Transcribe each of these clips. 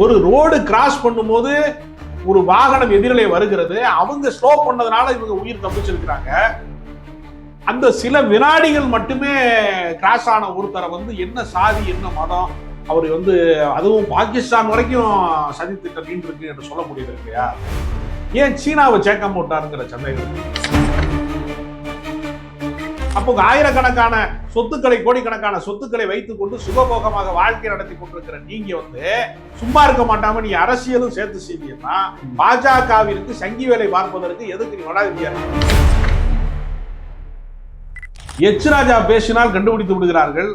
ஒரு road cross பண்ணும்போது ஒரு வாகனம் எதிரிலே வருகிறது. அவங்க ஸ்லோ பண்ணதுனால இவங்க உயிர் தப்பிச்சிருக்கிறாங்க. அந்த சில வினாடிகள் மட்டுமே கிராஸ் ஆன ஒருத்தரை வந்து என்ன சாதி என்ன மதம் அவர் வந்து அதுவும் பாகிஸ்தான் வரைக்கும் சதி திட்டம் இருக்கு என்று சொல்ல முடியுது இல்லையா? ஏன் சீனாவை சேக்கம் போட்டாருங்கிற சந்தேகம். அப்போ ஆயிரக்கணக்கான சொத்துக்களை கோடிக்கணக்கான சொத்துக்களை வைத்துக் கொண்டு சுகபோகமாக வாழ்க்கை நடத்தி கொண்டிருக்கிற நீங்க வந்து சும்மா இருக்க மாட்டாம நீ அரசியலும் சேர்த்து செய்வீங்கன்னா பாஜகவிற்கு சங்கி வேலை பார்ப்பதற்கு எதுக்கு நீ வடாதியா எச் ராஜா பேசினால் கண்டுபிடித்து விடுகிறார்கள்.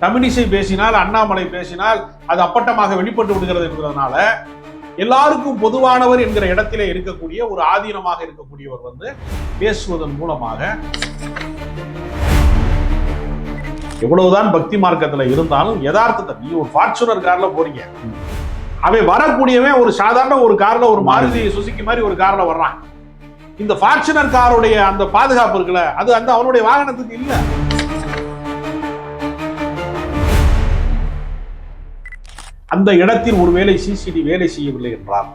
தமிழிசை பேசினால் அண்ணாமலை பேசினால் அது அப்பட்டமாக வெளிப்பட்டு விடுகிறது என்பதனால எல்லாருக்கும் பொதுவானவர் என்கிற இடத்திலே இருக்கக்கூடிய ஒரு ஆதீனமாக இருக்கக்கூடியவர் வந்து பேசுவதன் மூலமாக எவ்வளவுதான் பக்தி மார்க்கத்துல இருந்தாலும் யதார்த்தத்தை நீ ஒரு ஃபார்ச்சுனர் கார்ல போறீங்க. அவன் வரக்கூடியவன் ஒரு சாதாரண ஒரு கார்ல ஒரு மாருதி சுசுக்கி மாதிரி ஒரு கார்ல வர்றான். இந்த ஃபார்ச்சுனர் காருடைய அந்த பாதுகாப்பு இருக்குல்ல அது அந்த அவனுடைய வாகனத்துக்கு இல்ல. அந்த இடத்தில் ஒருவேளை சிசிடி வேலை செய்யவில்லை என்றால்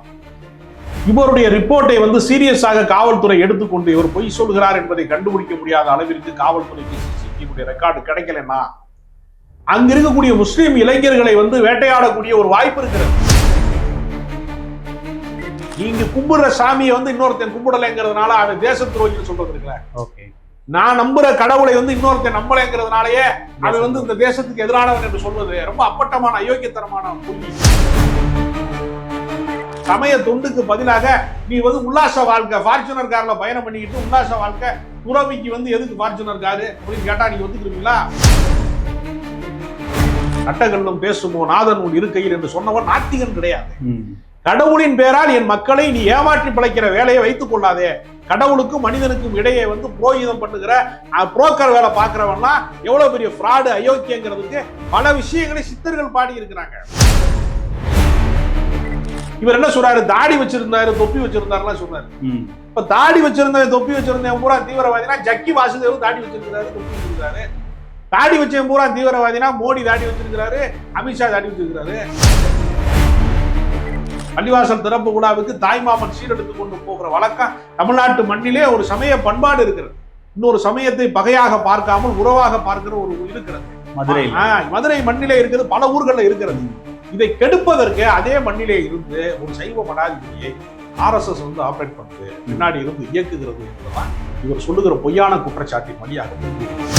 இவருடைய ரிப்போர்ட்டை வந்து சீரியஸாக காவல்துறை எடுத்துக்கொண்டு இவர் பொய் சொல்கிறார் என்பதை கண்டுபிடிக்க முடியாத அளவிற்கு காவல்துறைக்கு சிசிடிவி ரெக்கார்டு கிடைக்கலன்னா அங்க இருக்கக்கூடிய முஸ்லிம் இளைஞர்களை வந்து வேட்டையாடக்கூடிய ஒரு வாய்ப்பு இருக்கிறது. நீங்க கும்பிடுற சாமியை வந்து இன்னொருத்தன் கும்பிடலைங்கிறதுனால அவன் தேச துரோகின்னு சொல்றது இருக்குல்ல. ஓகே. நான் நம்புற கடவுளை வந்து இன்னொருத்தன் நம்பலைங்கிறதுனாலயே அவன் வந்து இந்த தேசத்துக்கு எதிரானவன் என்று சொல்வது ரொம்ப அப்பட்டமான அயோக்கியத்தனமான புள்ளி சமய தொண்டுக்கு பதிலாக நீ வந்து உல்லாச வாழ்க்கை ஃபார்ச்சுனர் கார்ல பயணம் பண்ணிக்கிட்டு உல்லாச வாழ்க்கை துறவிக்கு வந்து எதுக்கு ஃபார்ச்சுனர் காரு அப்படின்னு கேட்டா நீங்க ஒத்துக்கிறீங்களா? சட்டங்களும் பேசுமோ நாதன் உன் இருக்கையில் என்று சொன்னவன் நாத்திகன் கிடையாது. கடவுளின் பேரால் என் மக்களை நீ ஏமாற்றி பிழைக்கிற வேலையை வைத்துக் கொள்ளாதே. கடவுளுக்கும் மனிதனுக்கும் இடையே வந்து புரோகிதம் பண்ணுகிற புரோக்கர் வேலை பார்க்கிறவன்லாம் எவ்வளவு பெரிய ஃப்ராடு அயோக்கியங்கிறதுக்கு பல விஷயங்களை சித்தர்கள் பாடி இருக்கிறாங்க இவர் என்ன சொல்றாரு? தாடி வச்சிருந்தாரு தொப்பி வச்சிருந்தாருலாம் சொன்னாரு. இப்ப தாடி வச்சிருந்தவன் தொப்பி வச்சிருந்தவன் பூரா தீவிரவாதினா ஜக்கி வாசுதேவ் தாடி வச்சிருக்கிறாரு தொப்பி வச்சிருக்காரு தாடி வச்சவன் பூரா தீவிரவாதினா மோடி தாடி வச்சிருக்கிறாரு அமித்ஷா தாடி வச்சிருக்கிறாரு. பள்ளிவாசல் திறப்பு விழாவுக்கு தாய்மாமன் சீரெடுத்து கொண்டு போகிற வழக்கம் தமிழ்நாட்டு மண்ணிலே ஒரு சமய பண்பாடு இருக்கிறது. இன்னொரு சமயத்தை பகையாக பார்க்காமல் உறவாக பார்க்கிற ஒரு இருக்கிறது. மதுரையில். ஆ, மதுரை மண்ணிலே இருக்கிறது பல ஊர்கள்ல இருக்கிறது. இதை கெடுப்பதற்கு அதே மண்ணிலே இருந்து ஒரு சைவ மடாதிபதியை ஆர்எஸ்எஸ் வந்து ஆப்ரேட் பண்ணுது பின்னாடி இருந்து இயக்குகிறது என்பதுதான் இவர் சொல்லுகிற பொய்யான குற்றச்சாட்டின் வழியாக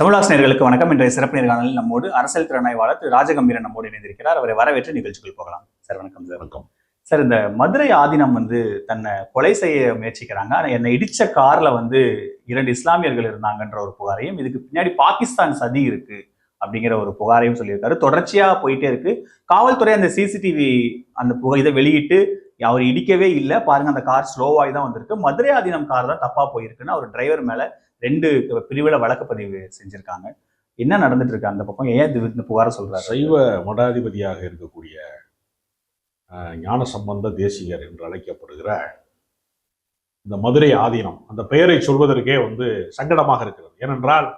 தமிழாசிரியர்களுக்கு வணக்கம். இன்றைய சிறப்பு நேர்காணலில் நம்மோடு அரசியல் திறனாய்வாளர் திரு ராஜகம்பீரன் நம்மோடு இணைந்திருக்கிறார். அவரை வரவேற்று நிகழ்ச்சிக்குள் போகலாம். சார் வணக்கம் சார். வணக்கம். சார் இந்த மதுரை ஆதீனம் வந்து தன்னை கொலை செய்ய முயற்சிக்கிறாங்க. ஆனா என்னை இடிச்ச கார்ல வந்து இரண்டு இஸ்லாமியர்கள் இருந்தாங்கன்ற ஒரு புகாரையும் இதுக்கு பின்னாடி பாகிஸ்தான் சதி இருக்கு அப்படிங்கிற ஒரு புகாரையும் சொல்லியிருக்காரு. தொடர்ச்சியா போயிட்டே இருக்கு. காவல்துறை அந்த சிசிடிவி அந்த புகை இதை வெளியிட்டு அவர் இடிக்கவே இல்லை. பாருங்க அந்த கார் ஸ்லோவாகி தான் வந்திருக்கு. மதுரை ஆதீனம் கார் தான் தப்பா போயிருக்குன்னு அவர் டிரைவர் மேல ரெண்டு பிரிவுல வழக்கு பதிவு செஞ்சிருக்காங்க. என்ன நடந்துட்டு இருக்கு அந்த பக்கம்? ஏன் இந்த புகாரை சொல்றாரு? சைவ மடாதிபதியாக இருக்கக்கூடிய அஹ், ஞானசம்பந்த தேசிகர் என்று அழைக்கப்படுகிற இந்த மதுரை ஆதீனம் அந்த பெயரை சொல்வதற்கே வந்து சங்கடமாக இருக்கிறது. ஏனென்றால்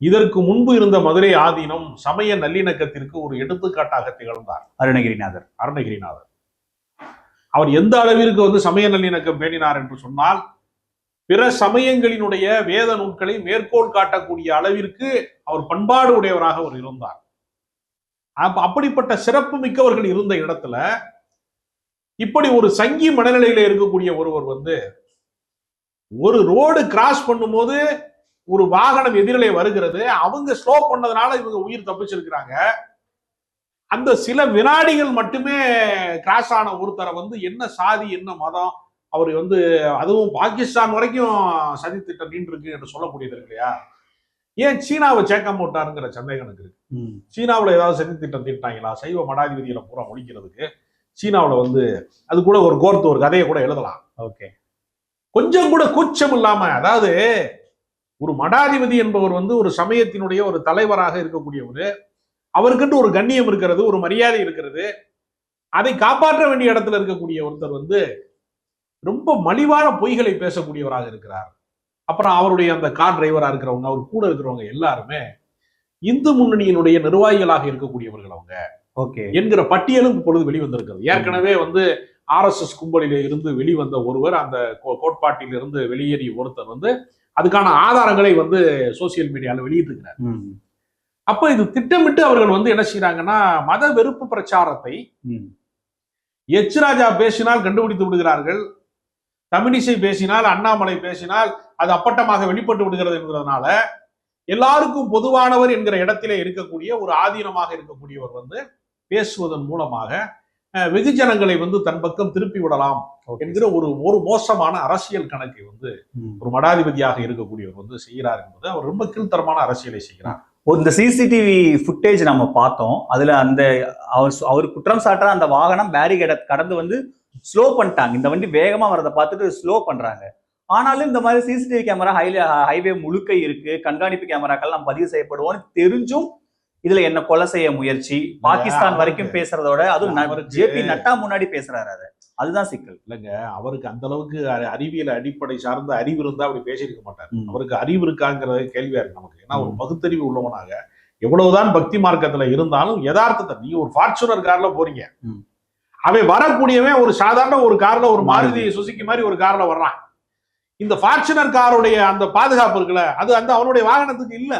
இதற்கு முன்பு இருந்த மதுரை ஆதீனம் சமய நல்லிணக்கத்திற்கு ஒரு எடுத்துக்காட்டாக திகழ்ந்தார். அருணகிரிநாதர். அருணகிரிநாதர். அவர் எந்த அளவிற்கு வந்து சமய நல்லிணக்கம் பேணினார் என்று சொன்னால் பிற சமயங்களினுடைய வேத நூல்களை மேற்கோள் காட்டக்கூடிய அளவிற்கு அவர் பண்பாடு உடையவராக அவர் இருந்தார். அப்ப அப்படிப்பட்ட சிறப்பு மிக்கவர்கள் இருந்த இடத்துல இப்படி ஒரு சங்கி மனநிலையில இருக்கக்கூடிய ஒருவர் வந்து ஒரு ரோடு கிராஸ் பண்ணும்போது ஒரு வாகனம் எதிரிலே வருகிறது. அவங்க ஸ்லோ பண்ணதுனால இவங்க உயிர் தப்பிச்சிருக்கிறாங்க. அந்த சில வினாடிகள் மட்டுமே கிராஸ் ஆன ஒருத்தரை வந்து என்ன சாதி என்ன மதம் அவர் வந்து அதுவும் பாகிஸ்தான் வரைக்கும் சதி திட்டம் நீண்டு இருக்கு என்று சொல்லக்கூடியது இருக்கு இல்லையா? ஏன் சீனாவை சேர்க்காம விட்டாருங்கிற சந்தேகம் எனக்கு இருக்கு. சீனாவில் ஏதாவது சதி திட்டம் தீட்டாங்களா சைவ மடாதிபதிகளை பூரா முடிக்கிறதுக்கு சீனாவில் வந்து அது கூட ஒரு கோர்த்து ஒரு கதையை கூட எழுதலாம். ஓகே. கொஞ்சம் கூட கூச்சம் இல்லாம அதாவது ஒரு மடாதிபதி என்பவர் வந்து ஒரு சமயத்தினுடைய ஒரு தலைவராக இருக்கக்கூடியவர் அவருக்கென்று ஒரு கண்ணியம் இருக்கிறது ஒரு மரியாதை இருக்கிறது அதை காப்பாற்ற வேண்டிய இடத்துல இருக்கக்கூடிய ஒருத்தர் வந்து ரொம்ப மலிவான பொய்களை பேசக்கூடியவராக இருக்கிறார். அப்புறம் அவருடைய அந்த கார் டிரைவரா இருக்கிறவங்க அவர் கூட இருக்கிறவங்க எல்லாருமே இந்து முன்னணியினுடைய நிர்வாகிகளாக இருக்கக்கூடியவர்கள் அவங்க. ஓகே. என்கிற பட்டியலும் இப்பொழுது வெளிவந்திருக்கிறது. ஏற்கனவே வந்து ஆர்எஸ்எஸ் கும்பலிலே இருந்து வெளிவந்த ஒருவர் அந்த கோட்பாட்டில் இருந்து வெளியேறிய ஒருத்தர் வந்து அதுக்கான ஆதாரங்களை வந்து சோசியல் மீடியால வெளியிட்டிருக்கிறார். அப்ப இது திட்டமிட்டு அவர்கள் வந்து என்ன செய்யறாங்கன்னா மத வெறுப்பு பிரச்சாரத்தை எச் ராஜா பேசினால் கண்டுபிடித்து விடுகிறார்கள். தமிழிசை பேசினால் அண்ணாமலை பேசினால் அது அப்பட்டமாக வெளிப்பட்டு விடுகிறது என்கிறதுனால எல்லாருக்கும் பொதுவானவர் என்கிற இடத்திலே இருக்கக்கூடிய ஒரு ஆதீனமாக இருக்கக்கூடியவர் வந்து பேசுவதன் மூலமாக வெகுஜனங்களை வந்து தன் பக்கம் திருப்பி விடலாம். என்கிற ஒரு ஒரு மோசமான அரசியல் கணக்கை வந்து. ஒரு மடாதிபதியாக இருக்கக்கூடியவர் வந்து செய்கிறார் என்பது அவர் ரொம்ப கீழ்த்தரமான அரசியலை செய்கிறார் இந்த சிசிடிவி ஃபுட்டேஜ் நம்ம பார்த்தோம் அதுல அந்த அவர் அவர் குற்றம் சாட்டுற அந்த வாகனம் பேரிகேட கடந்து வந்து ஸ்லோ பண்ணிட்டாங்க. இந்த வண்டி வேகமா வரதை பார்த்துட்டு ஸ்லோ பண்றாங்க. ஆனாலும் இந்த மாதிரி சிசிடிவி கேமரா ஹைல ஹைவே முழுக்க இருக்கு. கண்காணிப்பு கேமராக்கள் நம்ம பதிவு செய்யப்படுவோம்னு தெரிஞ்சும் இதுல என்ன கொலை செய்ய முயற்சி பாகிஸ்தான் வரைக்கும் பேசுறதோட அதுவும் ஜேபி நட்டா முன்னாடி பேசுறாரு அது அதுதான் சிக்கல். இல்லைங்க. அவருக்கு அந்த அளவுக்கு அறிவியல் அடிப்படை சார்ந்த அறிவு இருந்தா அப்படி பேசியிருக்க மாட்டார். அவருக்கு அறிவு இருக்காங்கிறது கேள்வியா இருக்கு நமக்கு. ஏன்னா ஒரு பகுத்தறிவு உள்ளவனாக எவ்வளவுதான் பக்தி மார்க்கத்துல இருந்தாலும் யதார்த்தத்தை நீங்க ஒரு ஃபார்ச்சுனர் கார்ல போறீங்க. அவன் வரக்கூடியவன் ஒரு சாதாரண ஒரு கார்ல ஒரு மாருதி மாருதி. சுசுகி மாதிரி ஒரு கார்ல வர்றான். இந்த ஃபார்ச்சுனர் காருடைய அந்த பாதுகாப்பு இருக்குல்ல அது அந்த அவனுடைய வாகனத்துக்கு இல்ல.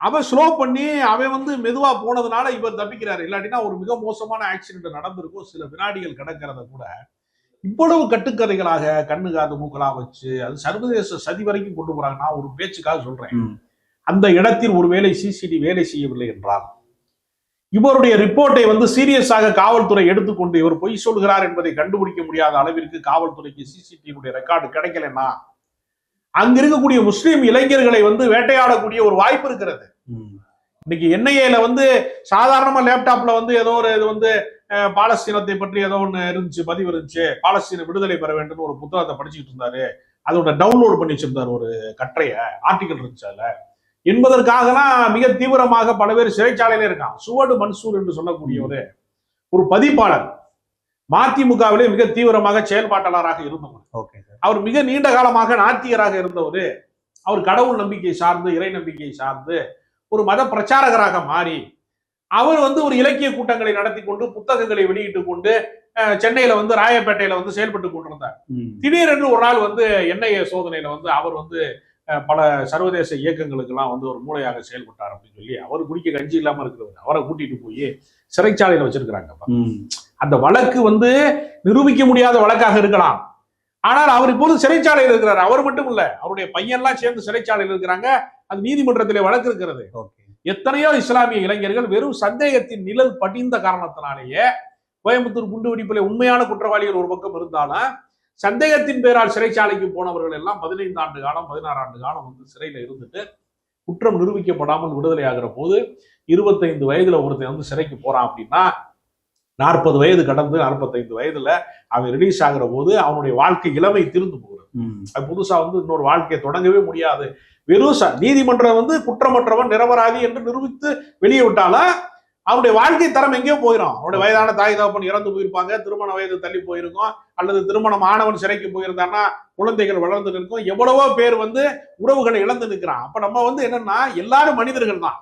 அவன் ஸ்லோ பண்ணி அவன் வந்து மெதுவா போனதுனால இவர் தப்பிக்கிறாரு. இல்லாட்டினா ஒரு மிக மோசமான ஆக்சிடென்ட் நடந்திருக்கும். சில வினாடிகள் கிடக்கிறத கூட இவ்வளவு கட்டுக்கதைகளாக கண்ணு காது மூக்கலா வச்சு அது சர்வதேச சதி வரைக்கும் கொண்டு போறாங்க. நான் ஒரு பேச்சுக்காக சொல்றேன். அந்த இடத்தில் ஒருவேளை சிசிடி வேலை செய்யவில்லை என்றால் இவருடைய ரிப்போர்ட்டை வந்து சீரியஸாக காவல்துறை எடுத்துக்கொண்டு இவர் பொய் சொல்கிறார் என்பதை கண்டுபிடிக்க முடியாத அளவிற்கு காவல்துறைக்கு சிசிடிவியுடைய ரெக்கார்டு கிடைக்கலன்னா அங்க இருக்கக்கூடிய முஸ்லீம் இளைஞர்களை வந்து வேட்டையாடக்கூடிய ஒரு வாய்ப்பு இருக்கிறது. இன்னைக்கு என்ஐஏல வந்து சாதாரணமா லேப்டாப்ல வந்து ஏதோ ஒரு இது வந்து பாலஸ்தீனத்தை பற்றி ஏதோ ஒன்று இருந்துச்சு பதிவு இருந்துச்சு பாலஸ்தீன விடுதலை பெற வேண்டும் ஒரு புத்தகத்தை படிச்சுக்கிட்டு இருந்தாரு. அதோட டவுன்லோட் பண்ணி வச்சிருந்தாரு ஒரு கட்டுரைய ஆர்டிகல் இருந்துச்சு அதுல. என்பதற்காகலாம் மிக தீவிரமாக பல பேர் சிறைச்சாலையில இருக்கான் சுவடு மன்சூர் என்று சொல்லக்கூடியவர் ஒரு பதிப்பாளர் மதிமுகவிலே மிக தீவிரமாக செயல்பாட்டாளராக இருந்தவர். அவர் மிக நீண்ட காலமாக நாத்தியராக இருந்தவர். அவர் கடவுள் நம்பிக்கை சார்ந்து இறை நம்பிக்கை சார்ந்து ஒரு மத பிரச்சாரகராக மாறி அவர் வந்து ஒரு இலக்கிய கூட்டங்களை நடத்தி கொண்டு புத்தகங்களை வெளியிட்டு கொண்டு சென்னையில வந்து ராயப்பேட்டையில வந்து செயல்பட்டு கொண்டிருந்தார். திடீரென்று ஒரு நாள் வந்து என்ஐஏ சோதனையில வந்து அவர் வந்து பல சர்வதேச இயக்கங்களுக்கெல்லாம் வந்து ஒரு மூளையாக செயல்பட்டார் அப்படின்னு சொல்லி அவர் குடிக்க கஞ்சி இல்லாம இருக்கிறவர். அவரை கூட்டிட்டு போய் சிறைச்சாலையில வச்சிருக்கிறாங்க. அந்த வழக்கு வந்து நிரூபிக்க முடியாத வழக்காக இருக்கலாம். ஆனால் அவர் இப்போது சிறைச்சாலையில் இருக்கிறார். அவர் மட்டும் இல்ல அவருடைய பையன்லாம் சேர்ந்து சிறைச்சாலையில் இருக்கிறாங்க. அது நீதிமன்றத்திலே வழக்கு இருக்கிறது. ஓகே. எத்தனையோ இஸ்லாமிய இளைஞர்கள் வெறும் சந்தேகத்தின் நிழல் படிந்த காரணத்தினாலேயே கோயம்புத்தூர் குண்டு வெடிப்பிலே உண்மையான குற்றவாளிகள் ஒரு பக்கம் இருந்தாலும் சந்தேகத்தின் பேரால் சிறைச்சாலைக்கு போனவர்கள் எல்லாம் பதினைந்து ஆண்டு காலம் பதினாறு ஆண்டு காலம் வந்து சிறையில இருந்துட்டு குற்றம் நிரூபிக்கப்படாமல் விடுதலை ஆகிற போது இருபத்தைந்து வயதுல ஒருத்தன் வந்து சிறைக்கு போறான் அப்படின்னா நாற்பது வயது கடந்து நாற்பத்தைந்து வயதுல அவன் ரிலீஸ் ஆகிற போது அவனுடைய வாழ்க்கை இளமை திருந்து போகிறது. அது புதுசா வந்து இன்னொரு வாழ்க்கையை தொடங்கவே முடியாது வெறும் நீதிமன்றம் வந்து குற்றமற்றவன் நிரபராதி என்று நிரூபித்து வெளியே விட்டாலும் அவனுடைய வாழ்க்கை தரம் எங்கேயோ போயிடும் அவனுடைய வயதான தாய் தகப்பன் இறந்து போயிருப்பாங்க. திருமண வயது தள்ளி போயிருக்கும். அல்லது திருமணம் ஆனவன் சிறைக்கு போயிருந்தான்னா குழந்தைகள் வளர்ந்து நிற்கும். எவ்வளவோ பேர் வந்து உறவுகளை இழந்து நிற்கிறான். அப்ப நம்ம வந்து என்னன்னா எல்லாரும் மனிதர்கள் தான்.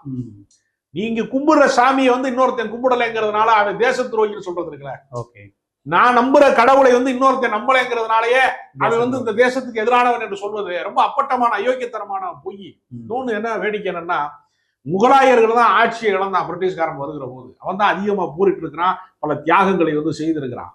நீங்க கும்பிடுற சாமியை வந்து இன்னொருத்தன் கும்பிடலைங்கிறதுனால அவன் தேச துரோகின்னு சொல்றது இருக்குல்ல. ஓகே. நான் நம்புற கடவுளை வந்து இன்னொருத்தன் நம்பலைங்கிறதுனாலயே அவன் வந்து இந்த தேசத்துக்கு எதிரானவன் என்று சொல்வது ரொம்ப அப்பட்டமான அயோக்கியத்தனமான பொய். இன்னொன்னு என்ன வேடிக்கை என்னன்னா முகலாயர்கள் தான் ஆட்சியை இழந்தான் பிரிட்டிஷ்காரன் வருகிற போது. அவன் தான் அதிகமா போரிட்டு இருக்கிறான் பல தியாகங்களை வந்து செய்திருக்கிறான்.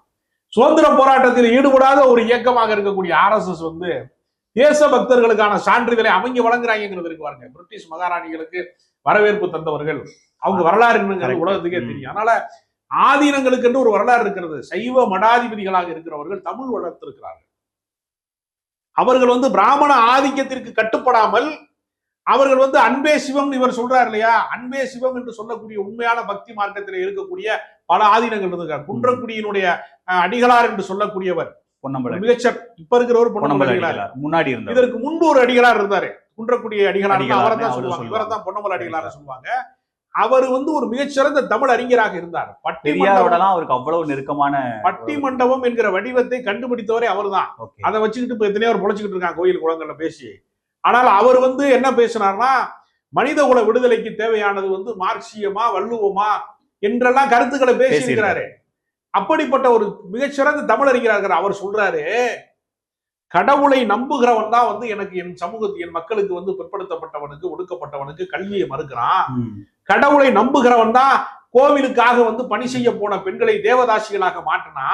சுதந்திர போராட்டத்தில் ஈடுபடாத ஒரு இயக்கமாக இருக்கக்கூடிய ஆர்எஸ்எஸ் வந்து தேச பக்தர்களுக்கான சான்றிதழை அவங்க வழங்குறாங்கிறது இருக்கு பாருங்க. பிரிட்டிஷ் மகாராணிகளுக்கு வரவேற்பு தந்தவர்கள். அவங்க வரலாறு என்னங்கிறது Correct. உலகத்துக்கே. தெரியும். அதனால ஆதீனங்களுக்கு என்று ஒரு வரலாறு இருக்கிறது. சைவ மடாதிபதிகளாக இருக்கிறவர்கள் தமிழ் வளர்த்திருக்கிறார்கள். அவர்கள் வந்து பிராமண ஆதிக்கத்திற்கு கட்டுப்படாமல் அவர்கள் வந்து அன்பே சிவம் இவர் சொல்றார் இல்லையா? அன்பே சிவம் என்று சொல்லக்கூடிய உண்மையான பக்தி மார்க்கத்தில் இருக்கக்கூடிய பல ஆதீனங்கள் இருக்கார் குன்றக்குடியினுடைய அடிகளார் என்று சொல்லக்கூடியவர். பொன்னம்பல மிகச்சர் இப்ப பொன்னம்பல பொன்னம்பல அடிகளார். அடிகளார். முன்னாடி இருந்தவர். இதற்கு முன்பு ஒரு அடிகளார் இருந்தாரு. குன்றக்குடி அடிகளார் அவரை தான் அவரு சொல்லுவாங்க. இவரை தான் பொன்னமலை அடிகளார். சொல்லுவாங்க. அவர் வந்து ஒரு மிகச்சிறந்த தமிழ் அறிஞராக இருந்தார். பட்டிமண்டபம் பெரியாரோடலாம் அவருக்கு அவ்வளவு நெருக்கமான பட்டி மண்டபம் என்கிற வடிவத்தை கண்டுபிடித்தவரே அவர்தான். ஓகே. அதை வச்சுக்கிட்டு இப்ப எத்தனையோ பேர் பொழைச்சிக்கிட்டு இருக்காங்க கோயில் குளங்கள்ல பேசி. ஆனால் அவர் வந்து என்ன பேசினார்னா மனித குல விடுதலைக்கு தேவையானது வந்து மார்க்சியமா வள்ளுவமா என்றெல்லாம் கருத்துக்களை பேசி இருக்கிறாரு அப்படிப்பட்ட ஒரு மிகச்சிறந்த தமிழறிஞராக அவர் சொல்றாரு கடவுளை நம்புகிறவன் தான் வந்து எனக்கு என் சமூகத்து என் மக்களுக்கு வந்து பிற்படுத்தப்பட்டவனுக்கு ஒடுக்கப்பட்டவனுக்கு கல்வியை மறுக்கிறான். கடவுளை நம்புகிறவன் தான் கோவிலுக்காக வந்து பணி செய்ய போன பெண்களை தேவதாசிகளாக மாற்றினா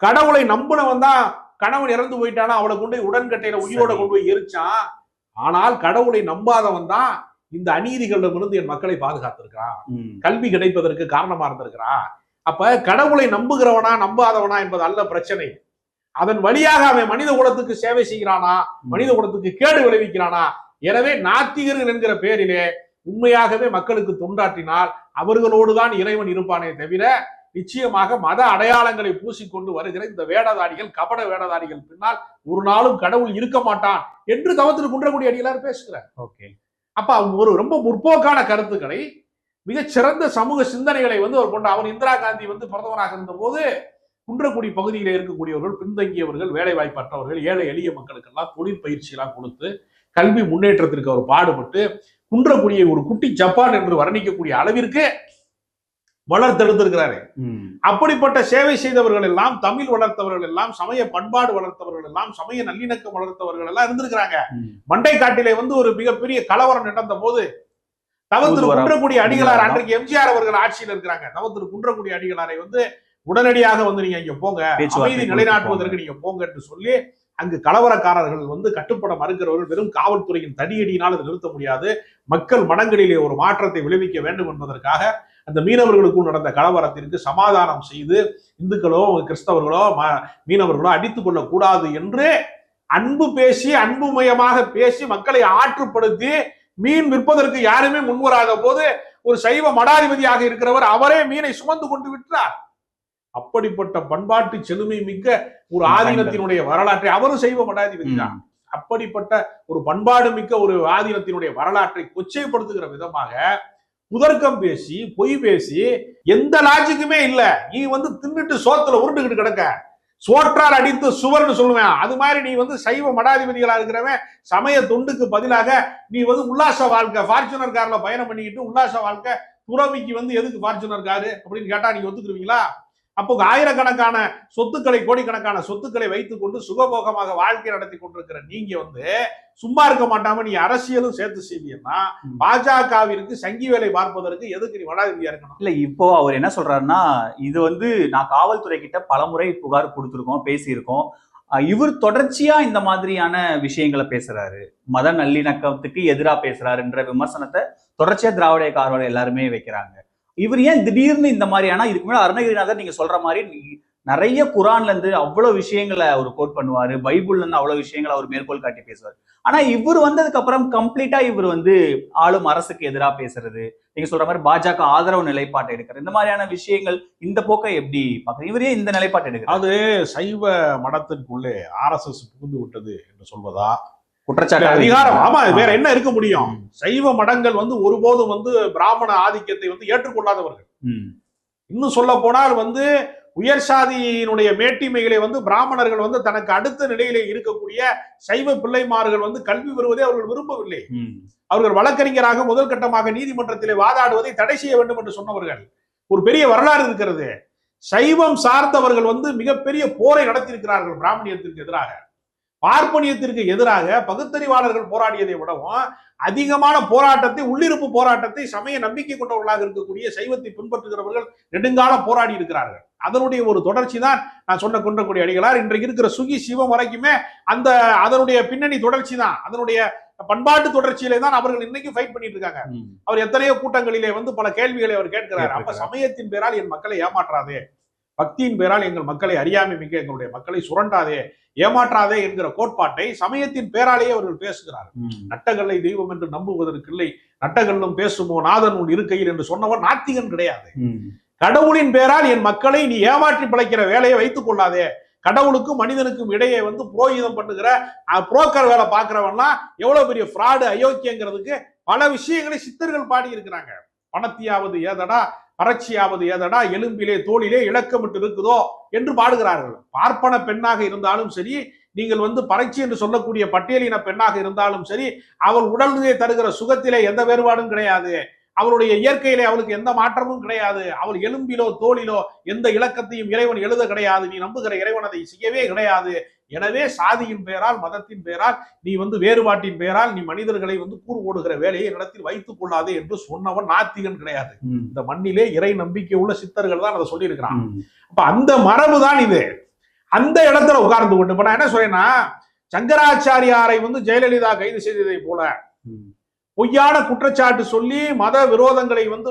கடவுளை நம்பினவன் தான் கணவன் இறந்து போயிட்டானா அவளை கொண்டு போய் உடன்கட்டையில உயிரோட. கொண்டு போய் எரிச்சான். ஆனால் கடவுளை நம்பாதவன் தான் இந்த அநீதிகளிடமிருந்து என் மக்களை பாதுகாத்திருக்கிறான். கல்வி கிடைப்பதற்கு காரணமா இருந்திருக்கிறான். அப்ப கடவுளை நம்புகிறவனா நம்பாதவனா என்பது அல்ல பிரச்சனை. அதன் வழியாக அவன் மனித குலத்துக்கு சேவை செய்கிறானா மனித குலத்துக்கு கேடு விளைவிக்கிறானா? எனவே நாத்திகர்கள் என்கிற பெயரிலே உண்மையாகவே மக்களுக்கு தொண்டாற்றினால் அவர்களோடுதான் இறைவன் இருப்பானே தவிர நிச்சயமாக மத அடையாளங்களை பூசிக்கொண்டு வருகிற இந்த வேடதாரிகள் கபட வேடதாரிகள் பின்னால் ஒரு நாளும் கடவுள் இருக்க மாட்டான் என்று தவத்தில் குன்றக்கூடிய அடிகளார் பேசுகிறார். ஓகே. அப்ப அவங்க ஒரு ரொம்ப முற்போக்கான கருத்துக்களை மிகச் சிறந்த சமூக சிந்தனைகளை வந்து அவர் கொண்ட அவர் இந்திரா காந்தி வந்து பிரதமராக இருந்தபோது குன்றக்குடி பகுதியில் இருக்கக்கூடியவர்கள் பின்தங்கியவர்கள் வேலை வாய்ப்பற்றவர்கள் ஏழை எளிய மக்களுக்கெல்லாம் தொழில் பயிற்சி எல்லாம் கொடுத்து கல்வி முன்னேற்றத்திற்கு அவர் பாடுபட்டு குன்றக்குடியை ஒரு குட்டி ஜப்பான் என்று வர்ணிக்கக்கூடிய அளவிற்கு வளர்த்தெடுத்திருக்கிறாரு. அப்படிப்பட்ட சேவை செய்தவர்கள் எல்லாம் தமிழ் வளர்த்தவர்கள் எல்லாம் சமய பண்பாடு வளர்த்தவர்கள் எல்லாம் சமய நல்லிணக்கம் வளர்த்தவர்கள் எல்லாம் இருந்திருக்கிறாங்க ம். மண்டைக்காட்டிலே வந்து ஒரு மிகப்பெரிய கலவரம் நடந்த போது தவத்திரு. குன்றக்குடி அடிகளார். அன்றைக்கு எம்ஜிஆர் அவர்கள் ஆட்சியில் இருக்கிறாங்க தவத்திரு குன்றக்குடி அடிகளாரை வந்து உடனடியாக வந்து நீங்க இங்க போங்க அமைதி நிலைநாட்டுவதற்கு நீங்க போங்க என்று சொல்லி அங்கு கலவரக்காரர்கள் வந்து கட்டுப்பட மறுக்கிறவர்கள் வெறும் காவல்துறையின் தடியடியினால் அதை நிறுத்த முடியாது மக்கள் மனங்களிலே ஒரு மாற்றத்தை விளைவிக்க வேண்டும் என்பதற்காக அந்த மீனவர்களுக்குள் நடந்த கலவரத்திற்கு சமாதானம் செய்து இந்துக்களோ கிறிஸ்தவர்களோ ம- மீனவர்களோ அடித்துக் கொள்ளக்கூடாது என்று அன்பு பேசி அன்புமயமாக பேசி மக்களை ஆற்றுப்படுத்தி மீன் விற்பதற்கு யாருமே முன்வராத போது ஒரு சைவ மடாதிபதியாக இருக்கிறவர் அவரே மீனை சுமந்து கொண்டு விட்டார். அப்படிப்பட்ட பண்பாட்டு செழுமை மிக்க ஒரு ஆதீனத்தினுடைய வரலாற்றை அவரும் சைவ மடாதிபதி தான். அப்படிப்பட்ட ஒரு பண்பாடு மிக்க ஒரு ஆதீனத்தினுடைய வரலாற்றை கொச்சைப்படுத்துகிற விதமாக புதர்க்கம் பேசி பொய் பேசி எந்த லாஜிக்குமே இல்லை. நீ வந்து தின்னுட்டு சோத்துல உருண்டுகிட்டு கிடக்க. சோற்றால் அடித்து சுவர்னு சொல்லுவேன். அது மாதிரி நீ வந்து சைவ மடாதிபதிகளா இருக்கிறவன் சமய தொண்டுக்கு பதிலாக நீ வந்து உல்லாச வாழ்க்கை ஃபார்ச்சுனர் கார்ல பயணம் பண்ணிக்கிட்டு உல்லாச வாழ்க்கை துறவிக்கு வந்து எதுக்கு ஃபார்ச்சுனர் காரு அப்படின்னு கேட்டா நீங்க ஒத்துக்குருவீங்களா? அப்போ ஆயிரக்கணக்கான சொத்துக்களை கோடிக்கணக்கான சொத்துக்களை வைத்துக் கொண்டு சுகபோகமாக வாழ்க்கை நடத்தி கொண்டிருக்கிற நீங்க வந்து சும்மா இருக்க மாட்டாம நீ அரசியலும் சேர்த்து செய்வீங்கன்னா. பாஜகவிற்கு சங்கி வேலை பார்ப்பதற்கு எதுக்கு நீ மடாதிபதியா இருக்கணும்? இல்ல இப்போ அவர் என்ன சொல்றாருன்னா இது வந்து நான் காவல்துறை கிட்ட பலமுறை புகார் கொடுத்திருக்கோம் பேசியிருக்கோம். இவர் தொடர்ச்சியா இந்த மாதிரியான விஷயங்களை பேசுறாரு. மத நல்லிணக்கத்துக்கு எதிரா பேசுறாருன்ற விமர்சனத்தை தொடர்ச்சியா திராவிட காரவாட எல்லாருமே வைக்கிறாங்க. இவர் ஏன் திடீர்னு இந்த மாதிரியான இதுக்கு மேலே அருணகிரிநாதர் நீங்க சொல்ற மாதிரி நிறைய குரான்ல இருந்து அவ்வளவு விஷயங்களை அவர் கோட் பண்ணுவாரு பைபிள்ல இருந்து அவ்வளவு விஷயங்களை அவர் மேற்கோள் காட்டி பேசுவார். ஆனா இவர் வந்ததுக்கு அப்புறம் கம்ப்ளீட்டா இவர் வந்து ஆளும் அரசுக்கு எதிராக பேசுறது நீங்க சொல்ற மாதிரி பாஜக ஆதரவு நிலைப்பாட்டை எடுக்கிறது இந்த மாதிரியான விஷயங்கள் இந்த போக்கை எப்படி பாக்குறீங்க இவரே இந்த நிலைப்பாட்டை எடுக்கிறார். அது சைவ மடத்திற்குள்ளே ஆர்எஸ்எஸ் புகுந்து விட்டது என்று சொல்வதா? குற்றச்சாட்டு அதிகாரம். ஆமா வேற என்ன இருக்க முடியும். சைவ மடங்கள் வந்து ஒருபோதும் வந்து பிராமண ஆதிக்கத்தை வந்து ஏற்றுக்கொள்ளாதவர்கள். இன்னும் சொல்ல போனால் வந்து உயர் சாதியினுடைய மேட்டிமைகளை வந்து பிராமணர்கள் வந்து தனக்கு அடுத்த நிலையிலே இருக்கக்கூடிய சைவ பிள்ளைமார்கள் வந்து கல்வி பெறுவதை அவர்கள் விரும்பவில்லை. அவர்கள் வழக்கறிஞராக முதல் கட்டமாக நீதிமன்றத்திலே வாதாடுவதை தடை செய்ய வேண்டும் என்று சொன்னவர்கள். ஒரு பெரிய வரலாறு இருக்கிறது. சைவம் சார்ந்தவர்கள் வந்து மிகப்பெரிய போரை நடத்தியிருக்கிறார்கள் பிராமணியத்திற்கு எதிராக. பார்ப்பனியத்திற்கு எதிராக பகுத்தறிவாளர்கள் போராடியதை விடவும் அதிகமான போராட்டத்தை உள்ளிருப்பு போராட்டத்தை சமய நம்பிக்கை கொண்டவர்களாக இருக்கக்கூடிய சைவத்தை பின்பற்றுகிறவர்கள் நெடுங்கால போராடி இருக்கிறார்கள். அதனுடைய ஒரு தொடர்ச்சி தான் நான் சொன்ன கொண்டக்கூடிய அடிகளார். இன்றைக்கு இருக்கிற சுகி சிவம் வரைக்குமே அந்த அதனுடைய பின்னணி தொடர்ச்சி தான் அதனுடைய பண்பாட்டு தொடர்ச்சியிலே தான் அவர்கள் இன்னைக்கு ஃபைட் பண்ணிட்டு இருக்காங்க. அவர் எத்தனையோ கூட்டங்களிலே வந்து பல கேள்விகளை அவர் கேட்கிறார். அப்ப. சமயத்தின் பேரால் என் மக்களை ஏமாற்றாதே. பக்தியின் பேரால் எங்கள் மக்களை அறியாமை மிக்க எங்களுடைய மக்களை சுரண்டாதே ஏமாற்றாதே என்கிற கோட்பாட்டை சமயத்தின் பேராலேயே அவர்கள் பேசுகிறார். நட்டகல்லை தெய்வம் என்று நம்புவதற்கில்லை. நட்டகல்லும் பேசுமோ நாதன் உன் இருக்கையில் என்று சொன்னவர் நாத்திகன் கிடையாது. கடவுளின் பேரால் என் மக்களை நீ ஏமாற்றி பிழைக்கிற வேலையை வைத்துக் கொள்ளாதே. கடவுளுக்கும் மனிதனுக்கும் இடையே வந்து புரோகிதம் பண்ணுகிற புரோக்கர் வேலை பார்க்கிறவன்லாம் எவ்வளவு பெரிய ஃப்ராடு அயோக்கியங்கிறதுக்கு பல விஷயங்களை சித்தர்கள் பாடி இருக்கிறாங்க பணத்தியாவது ஏதடா பறட்சியாவது எதடா எலும்பிலே தோளிலே இழக்கமிட்டு இருக்குதோ என்று பாடுகிறார்கள். பார்ப்பன பெண்ணாக இருந்தாலும் சரி நீங்கள் வந்து பறைச்சி என்று சொல்லக்கூடிய பட்டியலின பெண்ணாக இருந்தாலும் சரி அவள் உடல்நிலை தருகிற சுகத்திலே எந்த வேறுபாடும் கிடையாது. அவளுடைய இயற்கையிலே அவளுக்கு எந்த மாற்றமும் கிடையாது. அவள் எலும்பிலோ தோளிலோ எந்த இலக்கத்தையும் இறைவன் எழுத கிடையாது. நீ நம்புகிற இறைவன் அதை செய்யவே கிடையாது. எனவே சாதியின் பெயரால் மதத்தின் பெயரால் நீ வந்து வேறுபாட்டின் பெயரால் நீ மனிதர்களை வந்து கூறு ஓடுகிற வேலையை இடத்தில் வைத்துக் கொள்ளாதே என்று சொன்னவன் நாத்திகன் கிடையாது. இந்த மண்ணிலே இறை நம்பிக்கை உள்ள சித்தர்கள் தான் அதை சொல்லியிருக்கிறான். அப்ப அந்த மரபு தான் இது. அந்த இடத்துல உட்கார்ந்து கொண்டு இப்ப நான் என்ன சொல்றேன்னா சங்கராச்சாரியாரை வந்து ஜெயலலிதா கைது செய்ததை போல. பொய்யான குற்றச்சாட்டு சொல்லி மத விரோதங்களை வந்து